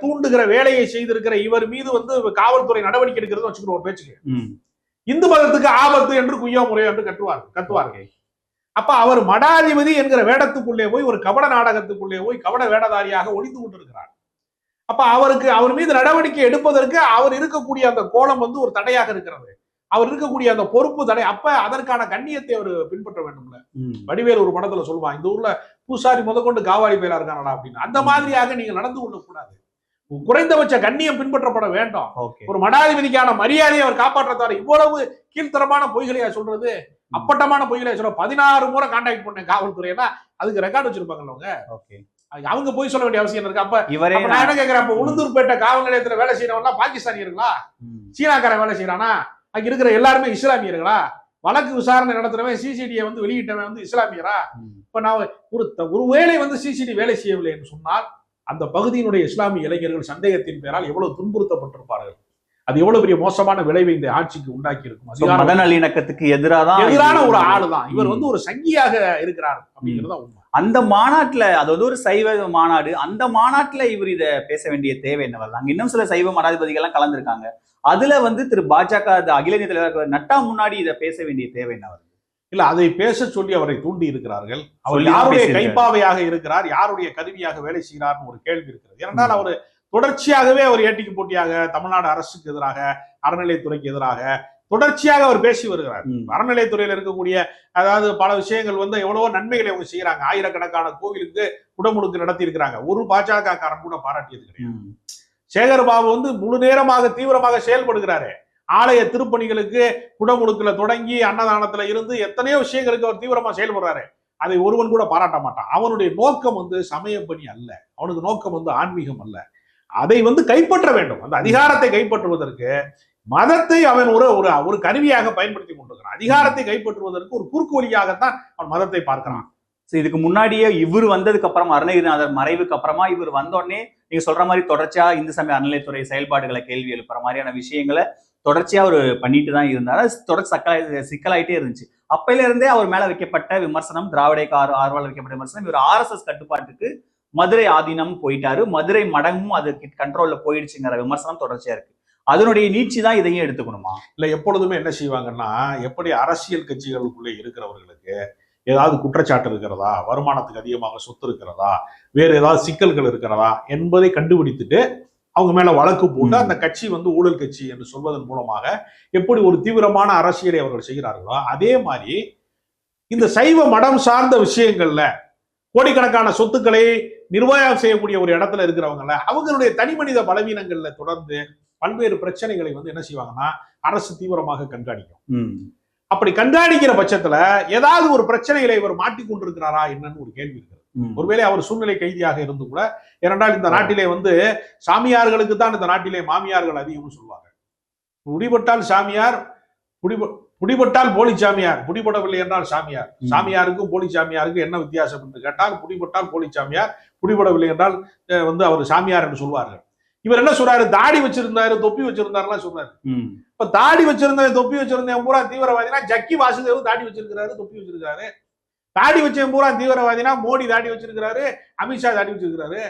தூண்டுகிற வேலையை செய்திருக்கிற இவர் மீது வந்து காவல்துறை நடவடிக்கை எடுக்கிறது வச்சுக்கிற ஒரு பேச்சுக்கு. இந்து மதத்துக்கு ஆபத்து என்று குய்யோ முறையோ என்று கட்டுவார் கத்துவார்கள். அப்ப அவர் மடாதிபதி என்கிற வேடத்துக்குள்ளே போய் ஒரு கபட நாடகத்துக்குள்ளே போய் கபட வேடதாரியாக ஒளிந்து கொண்டிருக்கிறார். அப்ப அவருக்கு அவர் மீது நடவடிக்கை எடுப்பதற்கு அவர் இருக்கக்கூடிய அந்த கோலம் வந்து ஒரு தடையாக இருக்கிறது. அவர் இருக்கக்கூடிய அந்த பொறுப்பு தடை அப்ப அதற்கான கண்ணியத்தை அவர் பின்பற்ற வேண்டும்ல. வடிவேல் ஒரு படத்துல சொல்லுவான் இந்த ஊர்ல பூசாரி முதற்கொண்டு காவாலி பேரா இருக்கானடா அப்படின்னு. அந்த மாதிரியாக நீங்கள் நடந்து கொள்ளக்கூடாது. குறைந்தபட்ச கண்ணியம் பின்பற்றப்பட வேண்டும். ஒரு மடாதிபதிக்கான மரியாதையை அவர் காப்பாற்றத்தாரு இவ்வளவு கீழ்த்தரமான பொய்களையா சொல்றது அப்பட்டமான பொய்களையா சொல்ற பதினாறு முறை கான்டாக்ட் பண்ண காவல்துறைனா அதுக்கு ரெக்கார்டு வச்சிருப்பாங்கல்ல அவங்க. அவங்க போய் சொல்ல வேண்டிய அவசியம் இருக்கு. அப்ப இவரே நான் என்ன கேக்குறேன்? அப்ப உளுந்தூர்பேட்டை காவல் நிலையத்துல வேலை செய்யறவங்க பாகிஸ்தானியர்களா? ம், சீனாக்காரன் வேலை செய்யறானா? அங்க இருக்கிற எல்லாருமே இஸ்லாமியர்களா? வழக்கு விசாரணை நடத்துறவன் சிசிடியை வந்து வெளியிட்டவன் வந்து இஸ்லாமியரா. இப்ப நான் ஒரு ஒருவேளை வந்து சிசிடி வேலை செய்யவில்லை என்று சொன்னால் அந்த பகுதியினுடைய இஸ்லாமிய இளைஞர்கள் சந்தேகத்தின் பேரால் எவ்வளவு துன்புறுத்தப்பட்டிருப்பார்கள்? அது எவ்வளவு பெரிய மோசமான விளைவை இந்த ஆட்சிக்கு உண்டாக்கி இருக்கும் So, அதிகாரம் மத நல்லிணக்கத்துக்கு எதிராக எதிரான ஒரு ஆளு தான் இவர். வந்து ஒரு சங்கியாக இருக்கிறார் அப்படிங்கிறது உண்மை. அந்த மாநாட்டுல அது வந்து ஒரு சைவ மாநாடு. அந்த மாநாட்டுல இவர் இத பேச வேண்டிய தேவை என்ன? வரல அங்க இன்னும் சில சைவ மடாதிபதிகள் எல்லாம் கலந்துருக்காங்க. அதுல வந்து திரு பாஜக அகில இந்திய தலைவர் நட்டா முன்னாடி இத பேச வேண்டிய தேவை என்ன? வருது இல்ல அதை பேச சொல்லி அவரை தூண்டி இருக்கிறார்கள். அவர் யாருடைய. கைப்பாவையாக இருக்கிறார்? யாருடைய கருவியாக வேலை செய்கிறார்னு ஒரு கேள்வி இருக்கிறது. ஏனென்றால் அவர் தொடர்ச்சியாகவே அவர் ஏட்டிக்கு போட்டியாக தமிழ்நாடு அரசுக்கு எதிராக அறநிலைத்துறைக்கு எதிராக தொடர்ச்சியாக அவர் பேசி வருகிறார். ம், அறநிலைத்துறையில இருக்கக்கூடிய அதாவது பல விஷயங்கள் வந்து எவ்வளவோ நன்மைகளை அவங்க செய்யறாங்க ஆயிரக்கணக்கான கோவிலுக்கு குடமுழுக்கு நடத்தி இருக்கிறாங்க ஒரு பாஜக காரன் கூட பாராட்டியது கிடையாது. ம், சேகர் பாபு வந்து முழு நேரமாக தீவிரமாக செயல்படுகிறாரு. ஆலய திருப்பணிகளுக்கு குடமுழுக்குல தொடங்கி அன்னதானத்துல இருந்து எத்தனையோ விஷயங்களுக்கு அவர் தீவிரமா செயல்படுறாரு. அதை ஒருவன் கூட பாராட்ட மாட்டான். அவனுடைய நோக்கம் வந்து சமயப்பணி அல்ல. அவனுக்கு நோக்கம் வந்து ஆன்மீகம் அல்ல. அதை வந்து கைப்பற்ற வேண்டும். அந்த அதிகாரத்தை கைப்பற்றுவதற்கு மதத்தை அவன் ஒரு ஒரு ஒரு கருவியாக பயன்படுத்தி கொண்டிருக்கிறான். அதிகாரத்தை கைப்பற்றுவதற்கு ஒரு குறுக்கு வழியாகத்தான் அவன் மதத்தை பார்க்கிறான். இதுக்கு முன்னாடியே இவர் வந்ததுக்கு அப்புறம் அருணகிரிநாதர் மறைவுக்கு அப்புறமா இவர் வந்தோடனே நீங்க சொல்ற மாதிரி தொடர்ச்சியா இந்து சமய அறநிலைத்துறை செயல்பாடுகளை கேள்வி எழுப்புற மாதிரியான விஷயங்களை தொடர்ச்சியா அவர் பண்ணிட்டு தான் இருந்தார். தொடர்ச்சி சக்கலாய் சிக்கலாயிட்டே இருந்துச்சு. அப்பையில இருந்தே அவர் மேல வைக்கப்பட்ட விமர்சனம் திராவிட ஆர் ஆர்வல் வைக்கப்பட்ட விமர்சனம் இவர் ஆர்எஸ்எஸ் கட்டுப்பாட்டுக்கு மதுரை ஆதீனம் போயிட்டாரு. மதுரை மடங்கும் அது கண்ட்ரோல்ல போயிடுச்சுங்கிற விமர்சனம் தொடர்ச்சியா இருக்கு. அதனுடைய நீட்சி தான் இதையும் எடுத்துக்கணுமா? இல்ல எப்பொழுதுமே என்ன செய்வாங்கன்னா எப்படி அரசியல் கட்சிகளுக்குள்ளே இருக்கிறவர்களுக்கு ஏதாவது குற்றச்சாட்டு இருக்கிறதா? வருமானத்துக்கு அதிகமாக சொத்து இருக்கிறதா? வேறு ஏதாவது சிக்கல்கள் இருக்கிறதா? என்பதை கண்டுபிடித்துட்டு அவங்க மேல வழக்கு போட்டு. அந்த கட்சி வந்து ஊழல் கட்சி என்று சொல்வதன் மூலமாக எப்படி ஒரு தீவிரமான அரசியலை அவர்கள் செய்கிறார்களோ அதே மாதிரி இந்த சைவ மடம் சார்ந்த விஷயங்கள்ல கோடிக்கணக்கான சொத்துக்களை நிர்வாகம் செய்யக்கூடிய ஒரு இடத்துல இருக்கிறவங்கள அவங்களுடைய தனி மனித பலவீனங்கள்ல தொடர்ந்து பல்வேறு பிரச்சனைகளை வந்து என்ன செய்வாங்கன்னா அரசு தீவிரமாக கண்காணிக்கும். அப்படி கண்காணிக்கிற பட்சத்துல ஏதாவது ஒரு பிரச்சனைகளை இவர் மாட்டிக்கொண்டிருக்கிறாரா என்னன்னு ஒரு கேள்வி இருக்கிறது. ஒருவேளை அவர் சூழ்நிலை கைதியாக இருந்து கூட ஏனென்றால் இந்த நாட்டிலே வந்து சாமியார்களுக்கு தான் இந்த நாட்டிலே மாமியார்கள் அதிகம்னு சொல்லுவாங்க. குடிபட்டால் சாமியார் குடிப குடிபட்டால் போலி சாமியார் குடிபடவில்லை என்றால் சாமியார். சாமியாருக்கும் போலி சாமியாருக்கும் என்ன வித்தியாசம் என்று கேட்டால் குடிபட்டால் போலி சாமியார் குடிபடவில்லை என்றால் வந்து அவர் சாமியார் என்று சொல்வார்கள். இவர் என்ன சொல்றாரு? தாடி வச்சிருந்தாரு தொப்பி வச்சிருந்தாருலாம் சொல்றாரு. இப்ப தாடி வச்சிருந்தவன் தொப்பி வச்சிருந்தவன் பூரா தீவிரவாதினா ஜக்கி வாசுதேவ் தாடி வச்சிருக்கிறாரு தொப்பி வச்சிருக்காரு. தாடி வச்சவன் பூரா தீவிரவாதினா மோடி தாடி வச்சிருக்கிறாரு அமித்ஷா தாடி வச்சிருக்கிறாரு.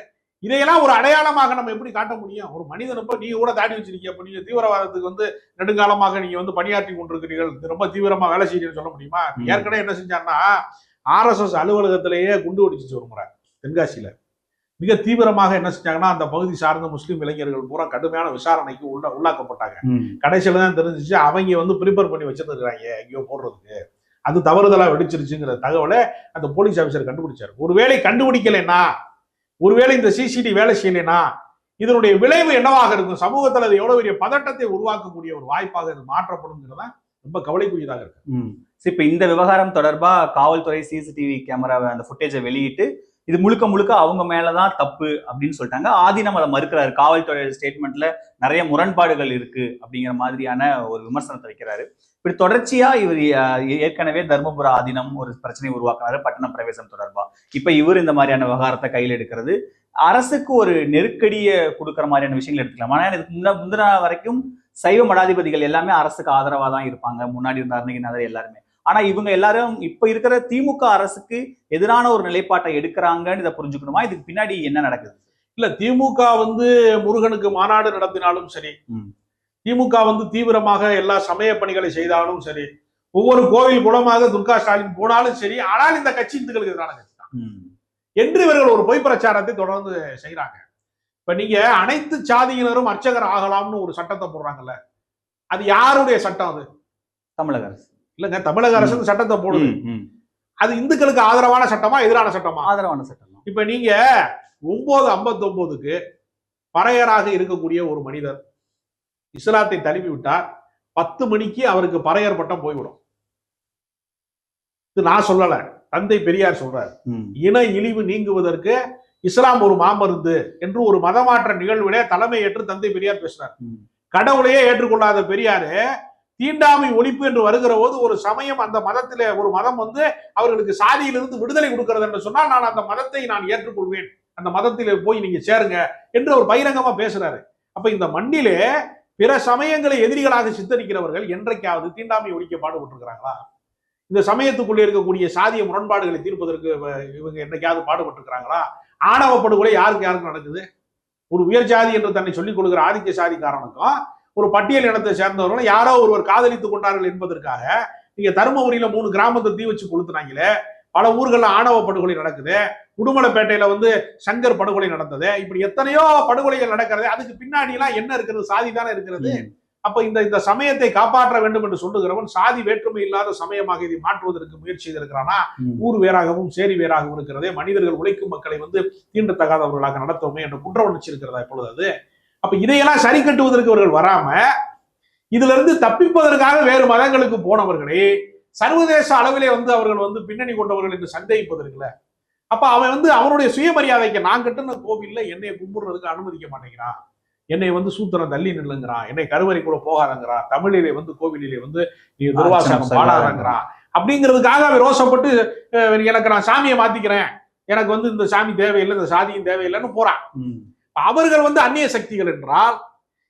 இதையெல்லாம் ஒரு அடையாளமாக நம்ம எப்படி காட்ட முடியும்? ஒரு மனிதன் இப்ப நீங்க கூட தாடி வச்சிருக்கீங்க அப்ப நீங்க தீவிரவாதத்துக்கு வந்து நெடுங்காலமாக நீங்க வந்து பணியாற்றி கொண்டிருக்கிறீர்கள். ரொம்ப தீவிரமா வேலை செய்யறீங்கன்னு சொல்ல முடியுமா. ஏற்கனவே என்ன செஞ்சாருன்னா ஆர்எஸ்எஸ் அலுவலகத்திலேயே குண்டு வெடிச்சு ஒரு முறை தென்காசியில. மிக தீவிரமாக என்ன செஞ்சாங்கன்னா அந்த பகுதி சார்ந்த முஸ்லீம் இளைஞர்கள் பூரா கடுமையான விசாரணைக்கு உள்ள உள்ளாக்கப்பட்டாங்க. கடைசியில தான் தெரிஞ்சிச்சு அவங்க வந்து ப்ரிப்பேர் பண்ணி வச்சிருந்துருக்காங்க எங்கேயோ போடுறதுக்கு. அது தவறுதலா வெடிச்சிருச்சுங்கிற தகவலை அந்த போலீஸ் ஆபீசர் கண்டுபிடிச்சாரு. ஒருவேளை கண்டுபிடிக்கலைன்னா ஒருவேளை இந்த சிசிடி வேலை செய்யலைனா இதனுடைய விளைவு என்னவாக இருக்கும்? சமூகத்தில் அது எவ்வளவு பெரிய பதட்டத்தை உருவாக்கக்கூடிய ஒரு வாய்ப்பாக இது மாற்றப்படுங்கிறதா ரொம்ப கவலைக்குரியதாக இருக்கு. இப்ப இந்த விவகாரம் தொடர்பா காவல்துறை சிசிடிவி கேமராவை அந்த ஃபுட்டேஜை வெளியிட்டு இது முழுக்க முழுக்க அவங்க மேலதான் தப்பு அப்படின்னு சொல்லிட்டாங்க. ஆதீனம் அதை மறுக்கிறாரு. காவல்துறை ஸ்டேட்மெண்ட்ல நிறைய முரண்பாடுகள் இருக்கு அப்படிங்கிற மாதிரியான ஒரு விமர்சனத்தை வைக்கிறாரு. இப்படி தொடர்ச்சியா இவர் ஏற்கனவே தர்மபுர ஆதீனம் ஒரு பிரச்சனையை உருவாக்குனாரு பட்டண பிரவேசம் தொடர்பா. இப்ப இவர் இந்த மாதிரியான விவகாரத்தை கையில் எடுக்கிறது. அரசுக்கு ஒரு நெருக்கடியை கொடுக்குற மாதிரியான விஷயங்கள் எடுத்துக்கலாம். ஆனால் இதுக்கு முன்ன முந்தின வரைக்கும் சைவ மடாதிபதிகள் எல்லாமே அரசுக்கு ஆதரவா தான் இருப்பாங்க. முன்னாடி இருந்த அருணகிரிநாதர் எல்லாருமே. ஆனா இவங்க எல்லாரும் இப்ப இருக்கிற திமுக அரசுக்கு எதிரான ஒரு நிலைப்பாட்டை எடுக்கிறாங்கன்னு இதை புரிஞ்சுக்கணுமா? இதுக்கு பின்னாடி என்ன நடக்குது? இல்ல திமுக வந்து முருகனுக்கு மாநாடு நடத்தினாலும் சரி. திமுக வந்து தீவிரமாக எல்லா சமய பணிகளை செய்தாலும் சரி ஒவ்வொரு கோவில் குளமாக துர்கா ஸ்டாலின் போனாலும் சரி ஆனால் இந்த கட்சி இந்துக்களுக்கு எதிரான கட்சி தான். என்று இவர்கள் ஒரு பொய் பிரச்சாரத்தை தொடர்ந்து செய்றாங்க. இப்ப நீங்க அனைத்து சாதியினரும் அர்ச்சகர் ஆகலாம்னு ஒரு சட்டத்தை போடுறாங்கல்ல அது யாருடைய சட்டம் அது? தமிழக அரசு. இல்லங்க தமிழக அரசு சட்டத்தை போடுது. அது இந்துக்களுக்கு ஆதரவான சட்டமா எதிரான சட்டமா ஆதரவான சட்டம். இப்ப நீங்க ஒன்பது ஐம்பத்தொன்பதுக்கு பறையராக இருக்கக்கூடிய ஒரு மனிதர் இஸ்லாத்தை தழுவி விட்டார் பத்து மணிக்கு அவருக்கு பறையர் பட்டம் போய்விடும் இது நான் சொல்லல தந்தை பெரியார் சொல்றார். இன இழிவு நீங்குவதற்கு இஸ்லாம் ஒரு மாமருந்து என்று ஒரு மதமாற்ற நிகழ்விலே தலைமை ஏற்று தந்தை பெரியார் பேசினார். கடவுளையே ஏற்றுக்கொள்ளாத பெரியாரு தீண்டாமை ஒழிப்பு என்று வருகிற போது ஒரு சமயம் அந்த மதத்திலே ஒரு மதம் வந்து அவர்களுக்கு சாதியிலிருந்து விடுதலை கொடுக்கிறது என்று சொன்னால் நான் அந்த மதத்தை நான் ஏற்றுக்கொள்வேன். அந்த மதத்திலே போய் நீங்க சேருங்க என்று அவர் பகிரங்கமா பேசுறாரு. அப்ப இந்த மண்ணிலே பிற சமயங்களை எதிரிகளாக சித்தரிக்கிறவர்கள் என்றைக்காவது தீண்டாமை ஒழிக்க பாடுபட்டிருக்கிறாங்களா இந்த சமயத்துக்குள்ளே இருக்கக்கூடிய சாதிய முரண்பாடுகளை தீர்ப்பதற்கு இவங்க என்றைக்காவது பாடுபட்டிருக்கிறாங்களா? ஆணவ படுகொலை யாருக்கு யாருக்கு நடக்குது? ஒரு உயர் ஜாதி என்று தன்னை சொல்லிக் கொடுக்கிற ஆதிக்க சாதிக்காரனுக்கும் ஒரு பட்டியல் இனத்தை சேர்ந்தவர்களும் யாரோ ஒருவர் காதலித்துக் கொண்டார்கள் என்பதற்காக நீங்க தருமபுரியில மூணு கிராமத்தை தீ வச்சு கொளுத்துனாங்களே பல ஊர்கள்ல ஆணவ படுகொலை நடக்குது உடுமலைப்பேட்டையில வந்து சங்கர் படுகொலை நடந்தது இப்படி எத்தனையோ படுகொலைகள் நடக்கிறது அதுக்கு பின்னாடி எல்லாம் என்ன இருக்கிறது சாதி தானே இருக்கிறது. அப்ப இந்த இந்த சமயத்தை காப்பாற்ற வேண்டும் என்று சொல்லுகிறவன் சாதி வேற்றுமை இல்லாத சமயமாக இதை மாற்றுவதற்கு முயற்சி செய்திருக்கிறானா. ஊர் வேறாகவும் சேரி வேறாகவும் இருக்கிறதே மனிதர்கள் உழைக்கும் மக்களை வந்து தீண்டத்தகாதவர்களாக நடத்தவுமே என்ற குற்ற உணர்ச்சி இருக்கிறதா இப்பொழுது அது அப்ப இதையெல்லாம் சரி கட்டுவதற்கு அவர்கள் வராம இதுல இருந்து தப்பிப்பதற்காக வேறு மதங்களுக்கு போனவர்களே சர்வதேச அளவிலே வந்து அவர்கள் வந்து பின்னணி கொண்டவர்கள் என்று சந்தேகிப்பதற்குல. அப்ப அவன் வந்து அவனுடைய சுயமரியாதைக்கு நான் கட்டுன கோவில்ல என்னை கும்பிடுறதுக்கு அனுமதிக்க மாட்டேங்கிறான் என்னை வந்து சூத்திரம் தள்ளி நில்லுங்கிறான் என்னை கருவறை கூட போகாதங்கிறான் தமிழிலே வந்து கோவிலிலே வந்து நீ துர்வாசனம் பாடாதங்கிறான் அப்படிங்கிறதுக்காக அவன் ரோசப்பட்டு எனக்கு நான் சாமியை மாத்திக்கிறேன். எனக்கு வந்து இந்த சாமி தேவையில்லை இந்த சாதியும் தேவையில்லைன்னு போறான். அவர்கள் வந்து அந்நிய சக்திகள் என்றால்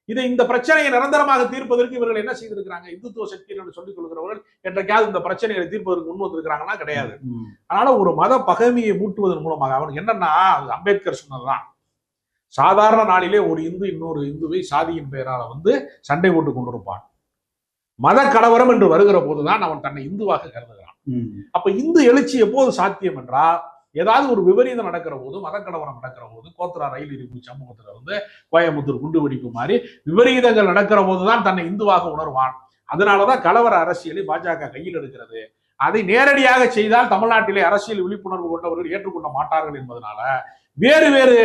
இதை இந்த பிரச்சனையை நிரந்தரமாக தீர்ப்பதற்கு இவர்கள் என்ன செய்திருக்கிறாங்க? இந்துத்துவ சக்திகள் என்று சொல்லிக் கொள்கிறவர்கள் என்றைக்காவது இந்த பிரச்சனைகளை தீர்ப்பதற்கு முன் வந்திருக்கிறாங்கன்னா கிடையாது. அதனால ஒரு மத பகைமையை மூட்டுவதன் மூலமாக அவனுக்கு என்னன்னா அம்பேத்கர் சொன்னதுதான். சாதாரண நாளிலே ஒரு இந்து இன்னொரு இந்துவை சாதியின் பெயரால வந்து சண்டை போட்டு கொண்டிருப்பான். மத கலவரம் என்று வருகிற போதுதான் அவன் தன்னை இந்துவாக கருதுகிறான். அப்ப இந்து எழுச்சி எப்போது சாத்தியம் என்றால் ஏதாவது ஒரு விபரீதம் நடக்கிற போது மதக்கலவரம் நடக்கிற போது கோத்ரா ரயில் இடிப்பு சம்பவத்துல வந்து கோயம்புத்தூர் குண்டு வெடிப்பு மாதிரி விபரீதங்கள் நடக்கிற போதுதான் தன்னை இந்துவாக உணர்வான். அதனாலதான் கலவர அரசியலை பாஜக கையில் எடுக்கிறது. அதை நேரடியாக செய்தால் தமிழ்நாட்டிலே அரசியல் விழிப்புணர்வு கொண்டவர்கள் ஏற்றுக்கொள்ள மாட்டார்கள் என்பதனால வேறு வேறு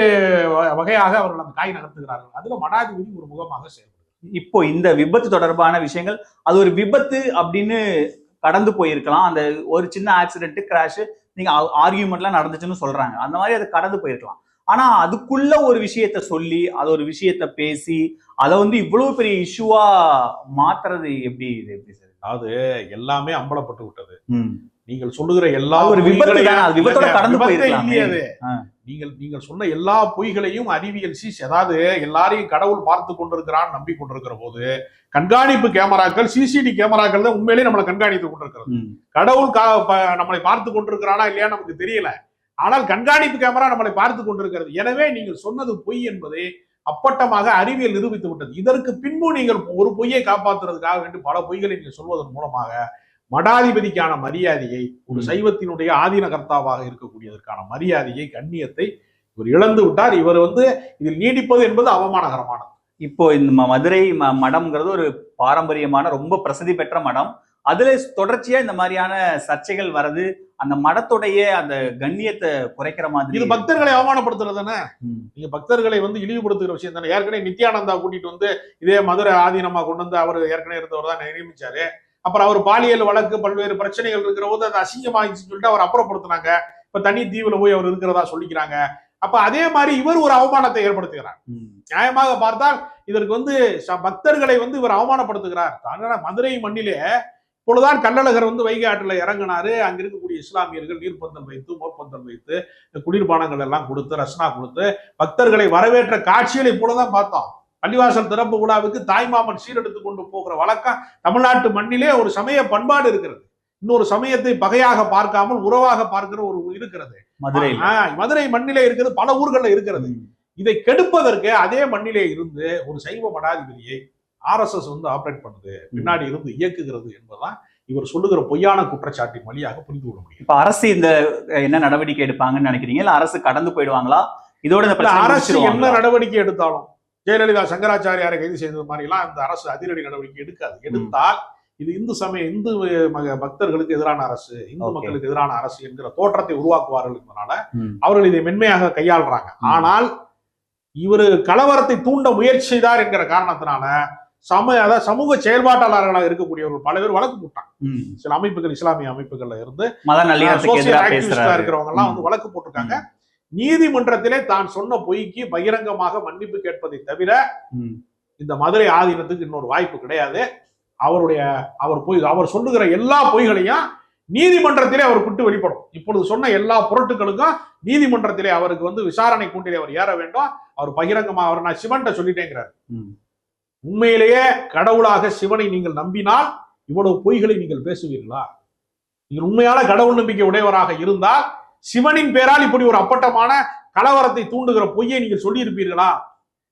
வ- வகையாக அவர்கள் அந்த காய் நகர்த்துகிறார்கள். அதுல மடாதிபதி ஒரு முகமாக செயல்படுகிறது இப்போ இந்த விபத்து தொடர்பான விஷயங்கள் அது ஒரு விபத்து அப்படின்னு கடந்து போயிருக்கலாம். அந்த ஒரு சின்ன ஆக்சிடென்ட் கிராஷ் நீங்க ஆர்கியூமெண்ட்லாம் நடந்துச்சுன்னு சொல்றாங்க. அந்த மாதிரி அது கடந்து போயிருக்கலாம். ஆனா அதுக்குள்ள ஒரு விஷயத்த சொல்லி அது ஒரு விஷயத்த பேசி அதை வந்து இவ்வளவு பெரிய இஷ்யூவா மாத்துறது எப்படி இது எப்படி சார்? அதாவது எல்லாமே அம்பலப்பட்டு விட்டது. நீங்கள் சொல்லுகிற எல்லா ஒரு விபத்து கடந்து போயிருக்கலாமே. நீங்கள் நீங்கள் சொன்ன எல்லா பொய்களையும் அறிவியல் சீஸ் அதாவது எல்லாரையும் கடவுள் பார்த்து கொண்டிருக்கிறான் நம்பி கொண்டிருக்கிற போது கண்காணிப்பு கேமராக்கள் சிசிடி கேமராக்கள் தான் உண்மையிலேயே நம்மளை கண்காணித்து கொண்டிருக்கிறது. கடவுள் நம்மளை பார்த்து கொண்டிருக்கிறானா இல்லையா நமக்கு தெரியல. ஆனால் கண்காணிப்பு கேமரா நம்மளை பார்த்து கொண்டிருக்கிறது. எனவே நீங்கள் சொன்னது பொய் என்பதை அப்பட்டமாக அறிவியல் நிரூபித்து விட்டது. இதற்கு பின்பு நீங்கள் ஒரு பொய்யை காப்பாற்றுறதுக்காக வேண்டி பல பொய்களை நீங்கள் சொல்வதன் மூலமாக மடாதிபதிக்கான மரியாதையை ஒரு. சைவத்தினுடைய ஆதீன கர்த்தாவாக இருக்கக்கூடியதற்கான மரியாதையை கண்ணியத்தை இவர் இழந்து விட்டார். இவர் வந்து இதில் நீடிப்பது என்பது அவமானகரமானது. இப்போ இந்த மதுரை ம- மடம்ங்கிறது ஒரு பாரம்பரியமான ரொம்ப பிரசித்தி பெற்ற மடம். அதுல தொடர்ச்சியா இந்த மாதிரியான சர்ச்சைகள் வர்றது அந்த மடத்துடைய அந்த கண்ணியத்தை குறைக்கிற மாதிரி இது பக்தர்களை அவமானப்படுத்துறது தானே? நீங்க பக்தர்களை வந்து இழிவுபடுத்துகிற விஷயம் தானே? ஏற்கனவே நித்யானந்தா கூட்டிட்டு வந்து இதே மதுரை ஆதீனமா கொண்டு வந்து அவர் ஏற்கனவே இருந்தவர் தான் நியமிச்சாரு. அப்புறம் அவர் பாலியல் வழக்கு பல்வேறு பிரச்சனைகள் இருக்கிற போது அது அசிங்கமாகிச்சுன்னு சொல்லிட்டு அவர் அப்புறப்படுத்தினாங்க. இப்ப தனி தீவுல போய் அவர் இருக்கிறதா சொல்லிக்கிறாங்க. அப்ப அதே மாதிரி இவர் ஒரு அவமானத்தை ஏற்படுத்துகிறார். நியாயமாக பார்த்தால் இதற்கு வந்து ச- பக்தர்களை வந்து இவர் அவமானப்படுத்துகிறார். அதனால மதுரை மண்ணிலே இப்பொழுதுதான் கள்ளழகர் வந்து வைகை ஆற்றுல இறங்கினாரு. அங்க இருக்கக்கூடிய இஸ்லாமியர்கள் நீர்ப்பந்தல் வைத்து மோர்ப்பந்தல் வைத்து குளிர்பானங்கள் எல்லாம் கொடுத்து ரஸ்னா கொடுத்து பக்தர்களை வரவேற்ற காட்சிகளை இப்பொழுதுதான் பார்த்தோம். பள்ளிவாசல் திறப்பு விழாவுக்கு தாய்மாமன் சீரெடுத்து கொண்டு போகிற வழக்கம் தமிழ்நாட்டு மண்ணிலே ஒரு சமய பண்பாடு இருக்கிறது. இன்னொரு சமயத்தை பகையாக பார்க்காமல் உறவாக பார்க்கிற ஒரு இருக்கிறது. மதுரையில். ஆ, மதுரை மண்ணிலே இருக்கிறது பல ஊர்கள்ல இருக்கிறது. இதை கெடுப்பதற்கு அதே மண்ணிலே இருந்து ஒரு சைவ மடாதிபதியை ஆர்எஸ்எஸ் வந்து ஆபரேட் பண்ணுது. பின்னாடி இருந்து இயக்குகிறது என்பதுதான் இவர் சொல்லுகிற பொய்யான குற்றச்சாட்டின் வழியாக புரிந்து கொள்ள முடியும். இப்ப அரசு இந்த என்ன நடவடிக்கை எடுப்பாங்கன்னு நினைக்கிறீங்க? இல்ல அரசு கடந்து போயிடுவாங்களா? இதோட அரசு என்ன? நடவடிக்கை எடுத்தாலும் ஜெயலலிதா சங்கராச்சாரியாரை கைது செய்தது மாதிரி எல்லாம் இந்த அரசு அதிரடி நடவடிக்கை எடுக்காது எடுத்தால் இது இந்து சமய இந்து பக்தர்களுக்கு எதிரான அரசு இந்து. மக்களுக்கு எதிரான அரசு என்கிற தோற்றத்தை உருவாக்குவார்கள் என்பதனால அவர்கள் இதை மென்மையாக கையாளுறாங்க. ஆனால் இவர் கலவரத்தை தூண்ட முயற்சி செய்தார் என்கிற காரணத்தினால சம அதாவது சமூக செயல்பாட்டாளர்களாக இருக்கக்கூடியவர்கள் பல பேர் வழக்கு போட்டாங்க. சில அமைப்புகள் இஸ்லாமிய அமைப்புகள்ல இருந்து இருக்கிறவங்க எல்லாம். வந்து வழக்கு போட்டிருக்காங்க நீதிமன்றத்திலே தான் சொன்ன பொய்க்கு பகிரங்கமாக மன்னிப்பு கேட்பதை தவிர இந்த மதுரை ஆதீனத்துக்கு இன்னொரு வாய்ப்பு கிடையாது. அவருடைய அவர் பொய் அவர் சொல்லுகிற எல்லா பொய்களையும் நீதிமன்றத்திலே அவர் விட்டு வெளிப்படும். இப்பொழுது சொன்ன எல்லா பொருட்டுகளுக்கும் நீதிமன்றத்திலே அவருக்கு வந்து விசாரணை கூண்டிலே அவர் ஏற வேண்டும். அவர் பகிரங்கமா அவர் நான் சிவன்கிட்ட சொல்லிட்டேங்கிறார். ம். உண்மையிலேயே கடவுளாக சிவனை நீங்கள் நம்பினால் இவ்வளவு பொய்களை நீங்கள் பேசுவீர்களா? நீங்கள் உண்மையான கடவுள் நம்பிக்கை உடையவராக இருந்தால் சிவனின் பேரால் இப்படி ஒரு அப்பட்டமான கலவரத்தை தூண்டுகிற பொய்யை நீங்கள் சொல்லியிருப்பீர்களா?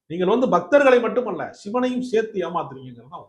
நீங்கள் வந்து பக்தர்களை மட்டுமல்ல சிவனையும் சேர்த்து ஏமாத்துறீங்கிறது தான்